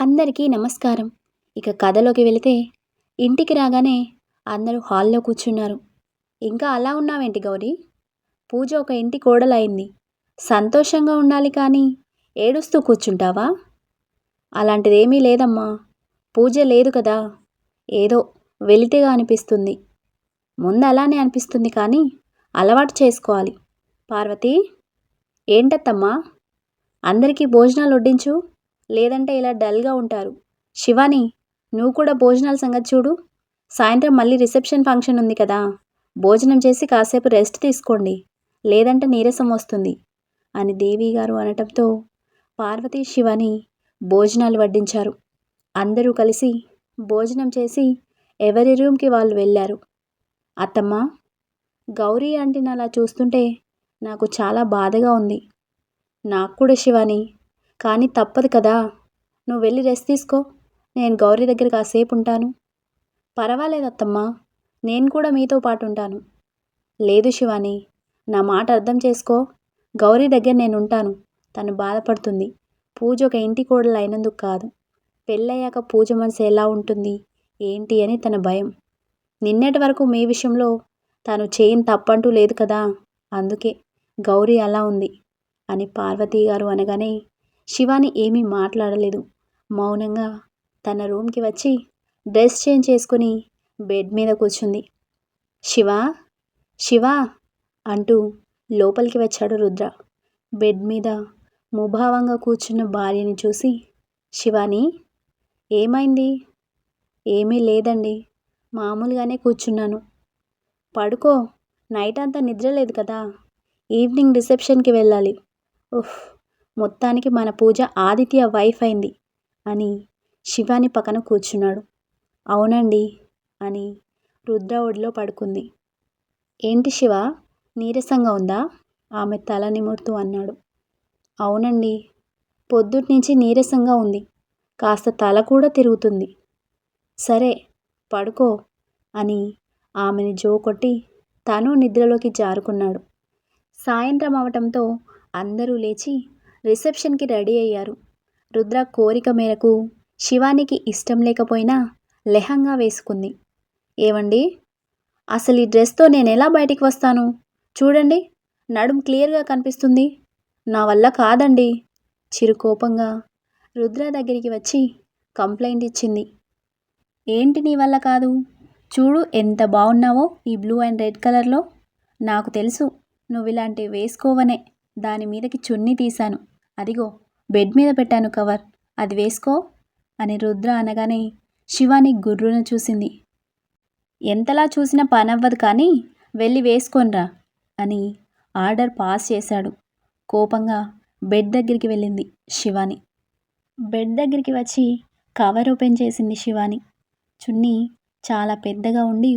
అందరికీ నమస్కారం. ఇక కథలోకి వెళితే ఇంటికి రాగానే అందరూ హాల్లో కూర్చున్నారు. ఇంకా అలా ఉన్నావేంటి గౌరీ? పూజ ఒక ఇంటి కోడలైంది సంతోషంగా ఉండాలి కానీ ఏడుస్తూ కూర్చుంటావా? అలాంటిదేమీ లేదమ్మా. పూజ లేదు కదా. ఏదో వెలితిగా అనిపిస్తుంది. ముందు అలానే అనిపిస్తుంది కానీ అలవాటు చేసుకోవాలి. పార్వతి ఏంటత్తమ్మా? అందరికీ భోజనాలు వడ్డించు. లేదంటే ఇలా డల్గా ఉంటారు. శివాని నువ్వు కూడా భోజనాల సంగతి చూడు. సాయంత్రం మళ్ళీ రిసెప్షన్ ఫంక్షన్ ఉంది కదా. భోజనం చేసి కాసేపు రెస్ట్ తీసుకోండి. లేదంటే నీరసం వస్తుంది. అని దేవి గారు అనటంతో పార్వతీ శివని భోజనాలు వడ్డించారు. అందరూ కలిసి భోజనం చేసి ఎవరి రూమ్కి వాళ్ళు వెళ్ళారు. అత్తమ్మ గౌరీ ఆంటీని అలా చూస్తుంటే నాకు చాలా బాధగా ఉంది. నాకు కూడా శివాని కానీ తప్పదు కదా. నువ్వు వెళ్ళి రెస్ట్ తీసుకో. నేను గౌరీ దగ్గర కాసేపు ఉంటాను పర్వాలేదు అత్తమ్మా నేను కూడా మీతో పాటు ఉంటాను లేదు శివాని. నా మాట అర్థం చేసుకో. గౌరీ దగ్గర నేను ఉంటాను తను బాధపడుతుంది. పూజ ఒక ఇంటి కోడలు అయినందుకు కాదు. పెళ్ళయ్యాక పూజ మనసు ఎలా ఉంటుంది? ఏంటి అని తన భయం. నిన్నటి వరకు మీ విషయంలో తను చేయని తప్పంటూ లేదు కదా. అందుకే గౌరీ అలా ఉంది అని పార్వతీ గారు అనగానే శివాని ఏమీ మాట్లాడలేదు. మౌనంగా తన రూమ్కి వచ్చి డ్రెస్ చేంజ్ చేసుకుని బెడ్ మీద కూర్చుంది. శివ? శివ? అంటూ లోపలికి వచ్చాడు రుద్ర. బెడ్ మీద ముభావంగా కూర్చున్న భార్యని చూసి శివాని ఏమైంది? ఏమీ లేదండి. మామూలుగానే కూర్చున్నాను. పడుకో. నైట్ అంతా నిద్ర లేదు కదా. ఈవినింగ్ రిసెప్షన్కి వెళ్ళాలి. ఉఫ్ మొత్తానికి మన పూజ ఆదిత్య వైఫ్ అయింది అని శివాని పక్కన కూర్చున్నాడు. అవునండి అని రుద్ర ఒడిలో పడుకుంది. ఏంటి శివ? నీరసంగా ఉందా? ఆమె తల నిమురుతూ అన్నాడు. అవునండి. పొద్దుటి నుంచి నీరసంగా ఉంది. కాస్త తల కూడా తిరుగుతుంది. సరే పడుకో అని ఆమెని జోకొట్టి తను నిద్రలోకి జారుకున్నాడు. సాయంత్రం అవటంతో అందరూ లేచి రిసెప్షన్కి రెడీ అయ్యారు. రుద్ర కోరిక మేరకు శివానికి ఇష్టం లేకపోయినా లెహంగా వేసుకుంది. ఏవండి? అసలు ఈ డ్రెస్తో నేను ఎలా బయటికి వస్తాను? చూడండి నడుం క్లియర్గా కనిపిస్తుంది. నా వల్ల కాదండి. చిరుకోపంగా రుద్ర దగ్గరికి వచ్చి కంప్లైంట్ ఇచ్చింది. ఏంటి నీ వల్ల కాదు? చూడు ఎంత బాగున్నావో ఈ బ్లూ అండ్ రెడ్ కలర్లో. నాకు తెలుసు నువ్వు ఇలాంటివి వేసుకోవనే. దాని మీదకి చున్నీ తీశాను. అదిగో బెడ్ మీద పెట్టాను కవర్. అది వేసుకో అని రుద్ర అనగానే శివాని గుర్రును చూసింది. ఎంతలా చూసినా పనవ్వదు కానీ వెళ్ళి వేసుకోనరా అని ఆర్డర్ పాస్ చేశాడు. కోపంగా బెడ్ దగ్గరికి వెళ్ళింది శివాని. బెడ్ దగ్గరికి వచ్చి కవర్ ఓపెన్ చేసింది శివాని. చున్నీ చాలా పెద్దగా ఉండి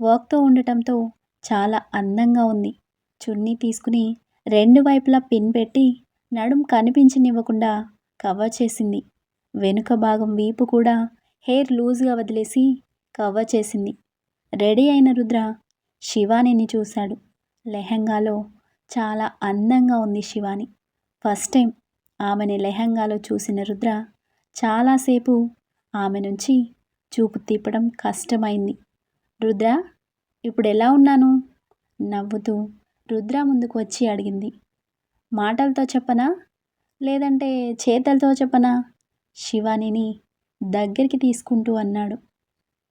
వర్క్తో ఉండటంతో చాలా అందంగా ఉంది. చున్నీ తీసుకుని రెండు వైపులా పిన్ పెట్టి నడుం కనిపించనివ్వకుండా కవర్ చేసింది. వెనుక భాగం వీపు కూడా హెయిర్ లూజ్గా వదిలేసి కవర్ చేసింది. రెడీ అయిన రుద్ర శివానిని చూశాడు. లెహంగాలో చాలా అందంగా ఉంది శివాని. ఫస్ట్ టైం ఆమెని లెహంగాలో చూసిన రుద్ర చాలాసేపు ఆమె నుంచి చూపు తిప్పడం కష్టమైంది. రుద్ర ఇప్పుడు ఎలా ఉన్నాను? నవ్వుతూ రుద్ర ముందుకు వచ్చి అడిగింది. మాటలతో చెప్పనా? లేదంటే చేతలతో చెప్పనా? శివానిని దగ్గరికి తీసుకుంటూ అన్నాడు.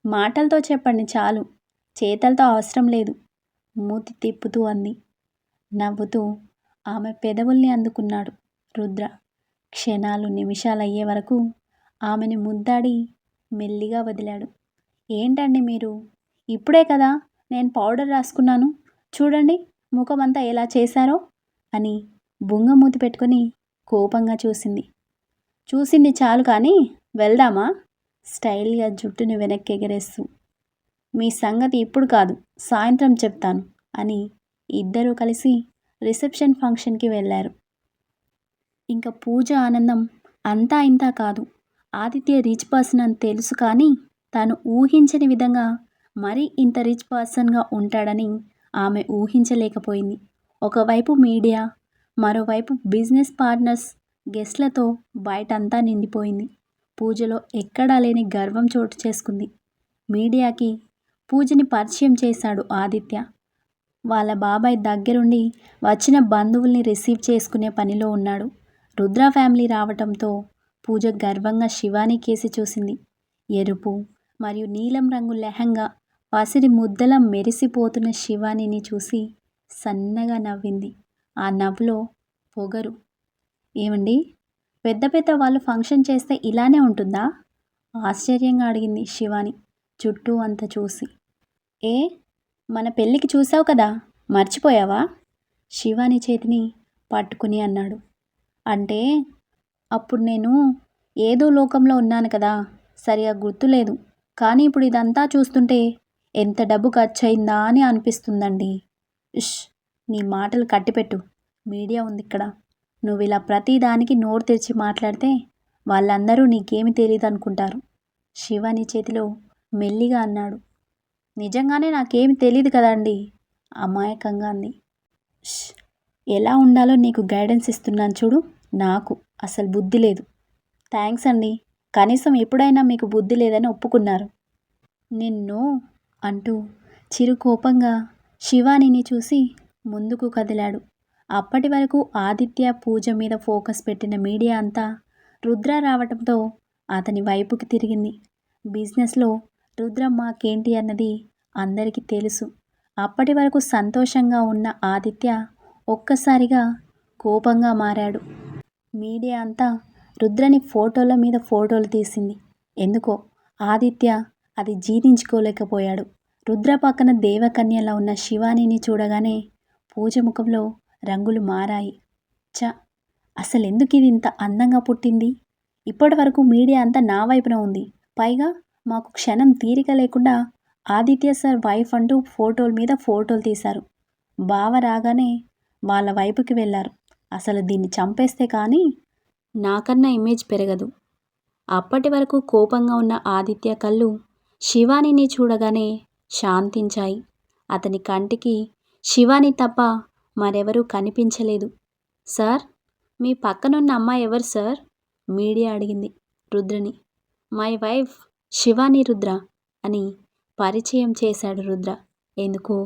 మాటలతో చెప్పండి చాలు. చేతలతో అవసరం లేదు. మూతి తిప్పుతూ అంది. నవ్వుతూ ఆమె పెదవుల్ని అందుకున్నాడు రుద్ర. క్షణాలు నిమిషాలు అయ్యే వరకు ఆమెని ముద్దాడి మెల్లిగా వదిలాడు. ఏంటండి మీరు? ఇప్పుడే కదా నేను పౌడర్ రాసుకున్నాను. చూడండి ముఖమంతా ఎలా చేశారో అని బుంగ మూతి పెట్టుకొని కోపంగా చూసింది. చూసింది చాలు కానీ వెళ్దామా? స్టైల్గా జుట్టుని వెనక్కి ఎగరేస్తూ మీ సంగతి ఇప్పుడు కాదు సాయంత్రం చెప్తాను అని ఇద్దరూ కలిసి రిసెప్షన్ ఫంక్షన్కి వెళ్ళారు. ఇంకా పూజ ఆనందం అంతా ఇంతా కాదు. ఆదిత్య రిచ్ పర్సన్ అని తెలుసు కానీ తాను ఊహించని విధంగా మరీ ఇంత రిచ్ పర్సన్గా ఉంటాడని ఆమె ఊహించలేకపోయింది. ఒకవైపు మీడియా మరోవైపు బిజినెస్ పార్ట్నర్స్ గెస్ట్లతో బయటంతా నిండిపోయింది. పూజలో ఎక్కడా లేని గర్వం చోటు చేసుకుంది. మీడియాకి పూజని పరిచయం చేశాడు ఆదిత్య. వాళ్ళ బాబాయ్ దగ్గరుండి వచ్చిన బంధువుల్ని రిసీవ్ చేసుకునే పనిలో ఉన్నాడు. రుద్ర ఫ్యామిలీ రావటంతో పూజ గర్వంగా శివాని కేసి చూసింది. ఎరుపు మరియు నీలం రంగు లెహంగా పసిరి ముద్దల మెరిసిపోతున్న శివానిని చూసి సన్నగా నవ్వింది. ఆ నవ్వులో పొగరు. ఏమండి? పెద్ద పెద్ద వాళ్ళు ఫంక్షన్ చేస్తే ఇలానే ఉంటుందా? ఆశ్చర్యంగా అడిగింది శివాని చుట్టూ అంతా చూసి. ఏ? మన పెళ్ళికి చూసావు కదా? మర్చిపోయావా? శివాని చేతిని పట్టుకుని అన్నాడు. అంటే? అప్పుడు నేను ఏదో లోకంలో ఉన్నాను కదా? సరిగా గుర్తులేదు. కానీ ఇప్పుడు ఇదంతా చూస్తుంటే ఎంత డబ్బు ఖర్చు అయిందా అని అనిపిస్తుందండి. ఇష్! నీ మాటలు కట్టిపెట్టు. మీడియా ఉంది ఇక్కడ నువ్వు ఇలా ప్రతిదానికి నోరు తెరిచి మాట్లాడితే వాళ్ళందరూ నీకేమి తెలియదు అనుకుంటారు శివాని చేతిలో మెల్లిగా అన్నాడు. నిజంగానే నాకేమి తెలియదు కదండి? అమాయకంగా అంది. ఎలా ఉండాలో నీకు గైడెన్స్ ఇస్తున్నాను చూడు. నాకు అసలు బుద్ధి లేదు. థ్యాంక్స్ అండి. కనీసం ఎప్పుడైనా మీకు బుద్ధి లేదని ఒప్పుకున్నారు. నిన్ను అంటూ చిరు కోపంగా శివానిని చూసి ముందుకు కదిలాడు. అప్పటి వరకు ఆదిత్య పూజ మీద ఫోకస్ పెట్టిన మీడియా అంతా రుద్ర రావటంతో అతని వైపుకి తిరిగింది. బిజినెస్లో రుద్ర మాకేంటి అన్నది అందరికీ తెలుసు. అప్పటి వరకు సంతోషంగా ఉన్న ఆదిత్య ఒక్కసారిగా కోపంగా మారాడు. మీడియా అంతా రుద్రని ఫోటోల మీద ఫోటోలు తీసింది. ఎందుకో? ఆదిత్య అది జీర్ణించుకోలేకపోయాడు. రుద్ర పక్కన దేవకన్యలా ఉన్న శివానిని చూడగానే పూజ ముఖంలో రంగులు మారాయి. చ అసలు ఎందుకు ఇది ఇంత అందంగా పుట్టింది? ఇప్పటి వరకు మీడియా అంతా నా వైపున ఉంది. పైగా మాకు క్షణం తీరిక లేకుండా ఆదిత్య సార్ వైఫ్ అంటూ ఫోటోల మీద ఫోటోలు తీశారు. బావ రాగానే వాళ్ళ వైపుకి వెళ్ళారు. అసలు దీన్ని చంపేస్తే కానీ నాకన్నా ఇమేజ్ పెరగదు. అప్పటి వరకు కోపంగా ఉన్న ఆదిత్య కళ్ళు శివానిని చూడగానే శాంతించాయి. అతని కంటికి శివాని తప్ప మరెవరూ కనిపించలేదు. సార్ మీ పక్కనున్న అమ్మాయి ఎవరు సార్? మీడియా అడిగింది రుద్రని. మై వైఫ్ శివాని రుద్ర అని పరిచయం చేశాడు రుద్ర. ఎందుకో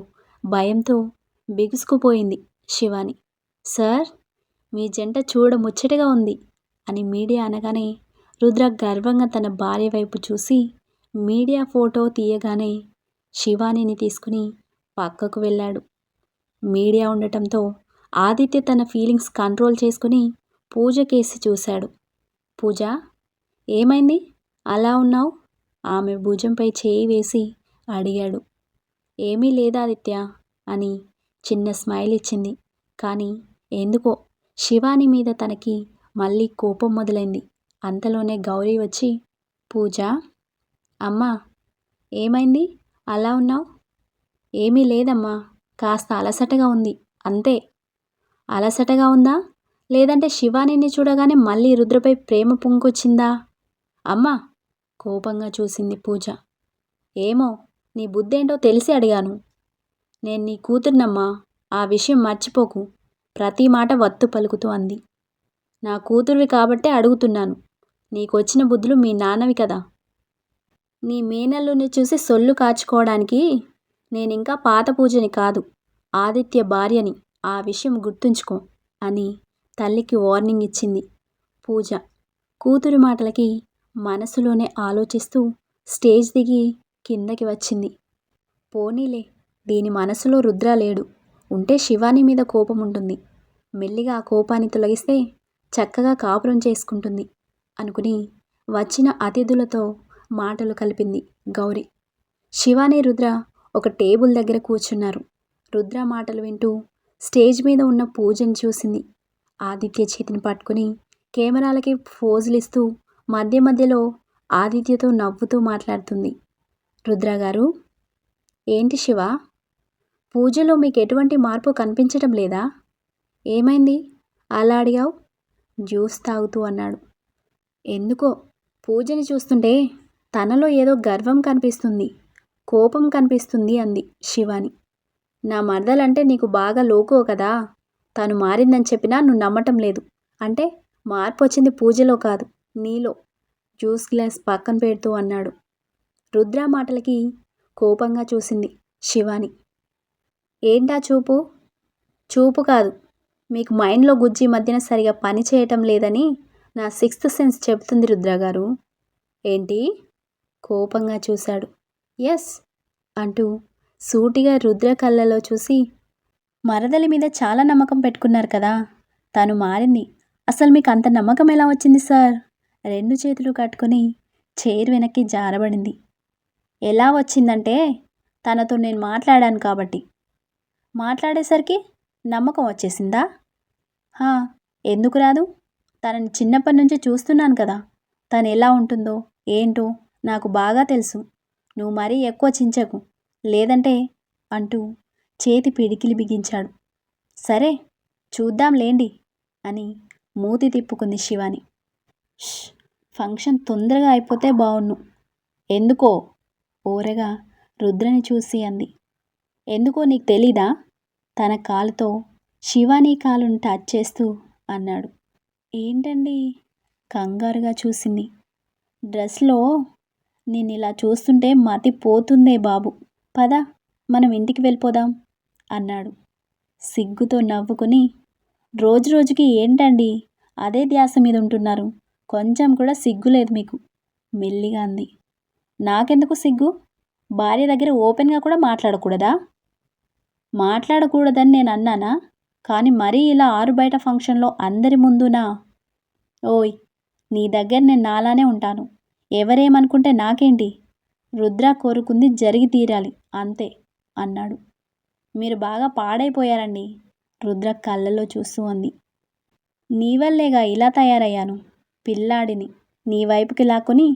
భయంతో బిగుసుకుపోయింది శివాని. సార్ మీ జంట చూడ ముచ్చటగా ఉంది అని మీడియా అనగానే రుద్ర గర్వంగా తన భార్య వైపు చూసి మీడియా ఫోటో తీయగానే శివానిని తీసుకుని పక్కకు వెళ్ళాడు. మీడియా ఉండటంతో ఆదిత్య తన ఫీలింగ్స్ కంట్రోల్ చేసుకుని పూజ కేసి చూశాడు. పూజ ఏమైంది? అలా ఉన్నావు? ఆమె భుజంపై చేయి వేసి అడిగాడు. ఏమీ లేదా ఆదిత్య అని చిన్న స్మైల్ ఇచ్చింది. కానీ ఎందుకో శివాని మీద తనకి మళ్ళీ కోపం మొదలైంది. అంతలోనే గౌరీ వచ్చి పూజ అమ్మా ఏమైంది? అలా ఉన్నావు? ఏమీ లేదమ్మా. కాస్త అలసటగా ఉంది. అంతే. అలసటగా ఉందా? లేదంటే శివానిని చూడగానే మళ్ళీ రుద్రపై ప్రేమ పొంగొచ్చిందా? అమ్మా! కోపంగా చూసింది పూజ. ఏమో నీ బుద్ధేంటో తెలిసి అడిగాను. నేను నీ కూతుర్నమ్మా. ఆ విషయం మర్చిపోకు. ప్రతి మాట వత్తు పలుకుతూ అంది. నా కూతురువి కాబట్టే అడుగుతున్నాను. నీకొచ్చిన బుద్ధులు మీ నాన్నవి కదా. నీ మేనల్లుని చూసి సొల్లు కాచుకోవడానికి నేనింకా పాత పూజని కాదు. ఆదిత్య భార్యని ఆ విషయం గుర్తుంచుకో అని తల్లికి వార్నింగ్ ఇచ్చింది పూజ. కూతురి మాటలకి మనసులోనే ఆలోచిస్తూ స్టేజ్ దిగి కిందకి వచ్చింది. పోనీలే దీని మనసులో రుద్ర లేడు. ఉంటే శివాని మీద కోపం ఉంటుంది. మెల్లిగా ఆ కోపాన్ని తొలగిస్తే చక్కగా కాపురం చేసుకుంటుంది అనుకుని వచ్చిన అతిథులతో మాటలు కలిపింది గౌరి. శివాని రుద్ర ఒక టేబుల్ దగ్గర కూర్చున్నారు. రుద్ర మాటలు వింటూ స్టేజ్ మీద ఉన్న పూజను చూసింది. ఆదిత్య చేతిని పట్టుకుని కెమెరాలకి ఫోజులు ఇస్తూ మధ్య మధ్యలో ఆదిత్యతో నవ్వుతూ మాట్లాడుతుంది. రుద్ర గారు ఏంటి శివ? పూజలో మీకు ఎటువంటి మార్పు కనిపించడం లేదా? ఏమైంది? అలా అడిగావు? జ్యూస్ తాగుతూ అన్నాడు. ఎందుకో? పూజని చూస్తుంటే తనలో ఏదో గర్వం కనిపిస్తుంది కోపం కనిపిస్తుంది అంది శివాని. నా మరదలంటే నీకు బాగా లోకో కదా? తను మారిందని చెప్పినా నువ్వు నమ్మటం లేదు. అంటే మార్పు వచ్చింది పూజలో కాదు నీలో. జ్యూస్ గ్లాస్ పక్కన పెడుతూ అన్నాడు. రుద్ర మాటలకి కోపంగా చూసింది శివాని. ఏంటా చూపు? చూపు కాదు. మీకు మైండ్లో గుజ్జి మధ్యన సరిగా పని చేయటం లేదని నా సిక్స్త్ సెన్స్ చెప్తుంది రుద్ర గారు. ఏంటి? కోపంగా చూశాడు. ఎస్ అంటూ సూటిగా రుద్ర కళ్ళలో చూసి మరదలి మీద చాలా నమ్మకం పెట్టుకున్నారు కదా. తను మారింది. అసలు మీకు అంత నమ్మకం ఎలా వచ్చింది సార్? రెండు చేతులు కట్టుకొని చైర్ వెనక్కి జారబడింది. ఎలా వచ్చిందంటే తనతో నేను మాట్లాడాను కాబట్టి. మాట్లాడేసరికి నమ్మకం వచ్చేసిందా? హా, ఎందుకు రాదు? తనని చిన్నప్పటి నుంచి చూస్తున్నాను కదా. తను ఎలా ఉంటుందో ఏంటో నాకు బాగా తెలుసు. నువ్వు మరీ ఎక్కువ చించకు. లేదంటే అంటూ చేతి పిడికిలి బిగించాడు. సరే చూద్దాం లేండి అని మూతి తిప్పుకుంది శివాని. ఫంక్షన్ తొందరగా అయిపోతే బావుణ్ణు ఎందుకో? ఓరగా రుద్రని చూసి అంది. ఎందుకో నీకు తెలీదా? తన కాలుతో శివాని కాలును టచ్ చేస్తూ అన్నాడు. ఏంటండి? కంగారుగా చూసింది. డ్రెస్లో నేను ఇలా చూస్తుంటే మతి పోతుందే బాబు. పద మనం ఇంటికి వెళ్ళిపోదాం అన్నాడు. సిగ్గుతో నవ్వుకుని రోజు రోజుకి ఏంటండి అదే ధ్యాస మీద ఉంటున్నారు కొంచెం కూడా సిగ్గు లేదు మీకు మెల్లిగా అంది. నాకెందుకు సిగ్గు? భార్య దగ్గర ఓపెన్గా కూడా మాట్లాడకూడదా? మాట్లాడకూడదని నేను అన్నానా? కానీ మరీ ఇలా ఆరు బయట ఫంక్షన్లో అందరి ముందునా? ఓయ్ నీ దగ్గర నేను నాలానే ఉంటాను. ఎవరేమనుకుంటే నాకేంటి? రుద్ర కోరుకుంది జరిగి తీరాలి. అంతే అన్నాడు. మీరు బాగా పాడైపోయారండి. రుద్ర కళ్ళలో చూస్తూ అంది. నీ వల్లేగా ఇలా తయారయ్యాను. పిల్లాడిని నీ వైపుకి లాక్కొని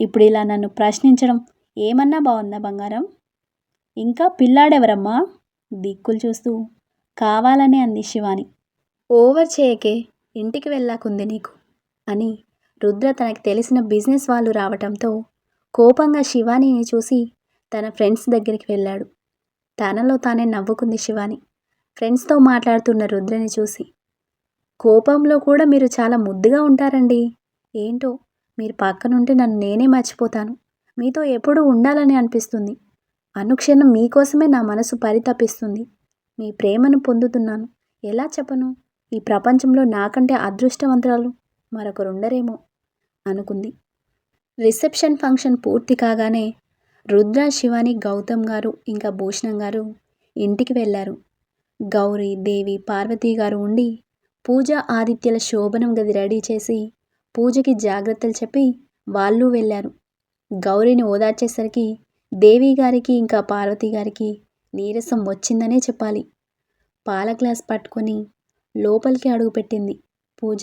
ఇప్పుడు ఇలా నన్ను ప్రశ్నించడం ఏమన్నా బాగుందా బంగారం? ఇంకా పిల్లాడెవరమ్మా? దిక్కులు చూస్తూ కావాలనే అంది శివాని. ఓవర్ చేయకే ఇంటికి వెళ్ళాకుంది నీకు అని రుద్ర తనకు తెలిసిన బిజినెస్ వాళ్ళు రావటంతో కోపంగా శివానీని చూసి తన ఫ్రెండ్స్ దగ్గరికి వెళ్ళాడు. తనలో తానే నవ్వుకుంది శివాని. ఫ్రెండ్స్తో మాట్లాడుతున్న రుద్రని చూసి కోపంలో కూడా మీరు చాలా ముద్దుగా ఉంటారండి. ఏంటో మీరు పక్కనుంటే నన్ను నేనే మర్చిపోతాను. మీతో ఎప్పుడూ ఉండాలని అనిపిస్తుంది. అనుక్షణం మీకోసమే నా మనసు పరితపిస్తుంది. మీ ప్రేమను పొందుతున్నాను. ఎలా చెప్పను? ఈ ప్రపంచంలో నాకంటే అదృష్టవంతురాలు మరొకరుండరేమో అనుకుంది. రిసెప్షన్ ఫంక్షన్ పూర్తి కాగానే రుద్ర శివాని గౌతమ్ గారు ఇంకా భూషణం గారు ఇంటికి వెళ్ళారు. గౌరీ దేవి పార్వతీ గారు ఉండి పూజ ఆదిత్యల శోభనం గది రెడీ చేసి పూజకి జాగ్రత్తలు చెప్పి వాళ్ళు వెళ్ళారు. గౌరీని ఓదార్చేసరికి దేవి గారికి ఇంకా పార్వతీ గారికి నీరసం వచ్చిందనే చెప్పాలి. పాల గ్లాస్ పట్టుకొని లోపలికి అడుగుపెట్టింది పూజ.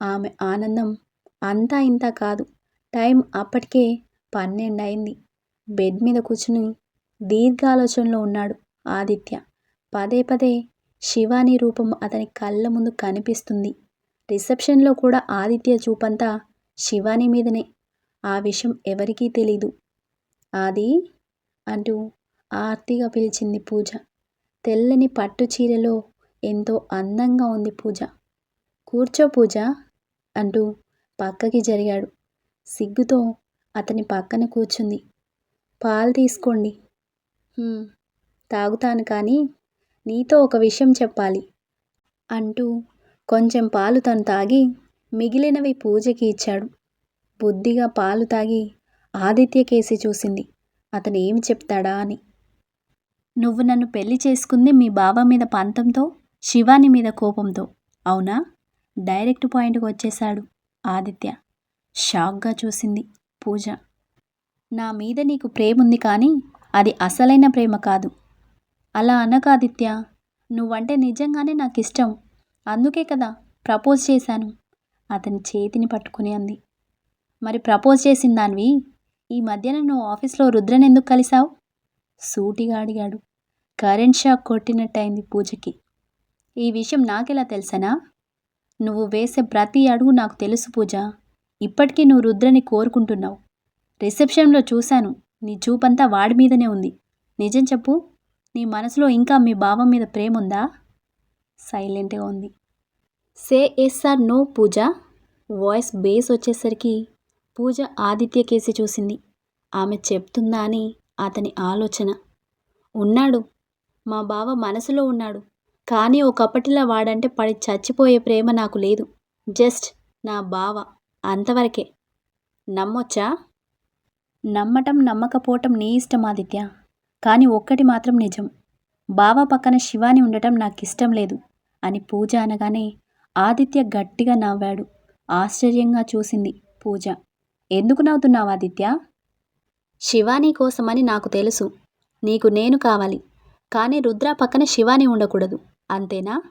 ఆమె ఆనందం అంతా ఇంత కాదు. టైం అప్పటికే పన్నెండు అయింది బెడ్ మీద కూర్చుని దీర్ఘాలోచనలో ఉన్నాడు ఆదిత్య. పదే పదే శివాని రూపం అతని కళ్ళ ముందు కనిపిస్తుంది. రిసెప్షన్లో కూడా ఆదిత్య చూపంతా శివాని మీదనే. ఆ విషయం ఎవరికీ తెలీదు. ఆది? అంటూ ఆర్తిగా పిలిచింది పూజ. తెల్లని పట్టు చీరలో ఎంతో అందంగా ఉంది పూజ. కూర్చో పూజ అంటూ పక్కకి జరిగాడు. సిగ్గుతో అతని పక్కన కూర్చుంది. పాలు తీసుకోండి. తాగుతాను కానీ నీతో ఒక విషయం చెప్పాలి అంటూ కొంచెం పాలు తను తాగి మిగిలినవి పూజకి ఇచ్చాడు. బుద్ధిగా పాలు తాగి ఆదిత్య కేసి చూసింది. అతను ఏమి చెప్తాడా అని. నువ్వు నన్ను పెళ్ళి చేసుకుంది మీ బావ మీద పంతంతో శివాని మీద కోపంతో అవునా? డైరెక్ట్ పాయింట్కి వచ్చేశాడు ఆదిత్య. షాక్గా చూసింది పూజ. నా మీద నీకు ప్రేమ ఉంది కానీ అది అసలైన ప్రేమ కాదు. అలా అనకాదిత్య నువ్వంటే నిజంగానే నాకు ఇష్టం అందుకే కదా ప్రపోజ్ చేశాను. అతని చేతిని పట్టుకుని అంది. మరి ప్రపోజ్ చేసిన దానివి? ఈ మధ్యన నువ్వు ఆఫీస్లో రుద్రని ఎందుకు కలిసావు సూటిగా అడిగాడు. కరెంట్ షాక్ కొట్టినట్టయింది పూజకి. ఈ విషయం నాకెలా తెలుసనా? నువ్వు వేసే ప్రతి అడుగు నాకు తెలుసు పూజ. ఇప్పటికీ నువ్వు రుద్రని కోరుకుంటున్నావు. రిసెప్షన్లో చూశాను. నీ చూపంతా వాడి మీదనే ఉంది. నిజం చెప్పు. నీ మనసులో ఇంకా మీ బావ మీద ప్రేమ ఉందా? సైలెంట్గా ఉంది. Say yes or no Pooja? Voice base వచ్చేసరికి పూజ ఆదిత్య కేసి చూసింది. ఆమె చెప్తుందా అని అతని ఆలోచన. ఉన్నాడు. మా బావ మనసులో ఉన్నాడు. కానీ ఒకప్పటిలా వాడంటే పడి చచ్చిపోయే ప్రేమ నాకు లేదు. జస్ట్ నా బావ. అంతవరకే. నమ్మొచ్చా? నమ్మటం నమ్మకపోవటం నీ ఇష్టం ఆదిత్య. కానీ ఒక్కటి మాత్రం నిజం. బావ పక్కన శివాని ఉండటం నాకు ఇష్టం లేదు అని పూజ అనగానే ఆదిత్య గట్టిగా నవ్వాడు. ఆశ్చర్యంగా చూసింది పూజ. ఎందుకు నవ్వుతున్నావు ఆదిత్య? శివాని కోసమని నాకు తెలుసు. నీకు నేను కావాలి. కానీ రుద్ర పక్కన శివాని ఉండకూడదు. అంతేనా?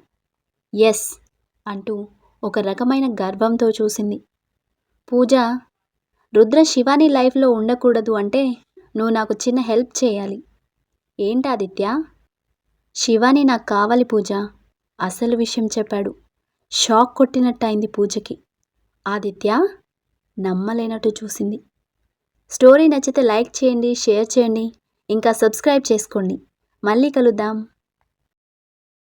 ఎస్ అంటూ ఒక రకమైన గర్వంతో చూసింది పూజ రుద్ర శివాని లైఫ్లో ఉండకూడదు అంటే నువ్వు నాకు చిన్న హెల్ప్ చేయాలి. ఏంటి ఆదిత్య? శివాని నాకు కావాలి పూజ అసలు విషయం చెప్పాడు. షాక్ కొట్టినట్టు అయింది పూజకి. ఆదిత్య నమ్మలేనట్టు చూసింది. స్టోరీ నచ్చితే లైక్ చేయండి షేర్ చేయండి ఇంకా సబ్స్క్రైబ్ చేసుకోండి. మళ్ళీ కలుద్దాం.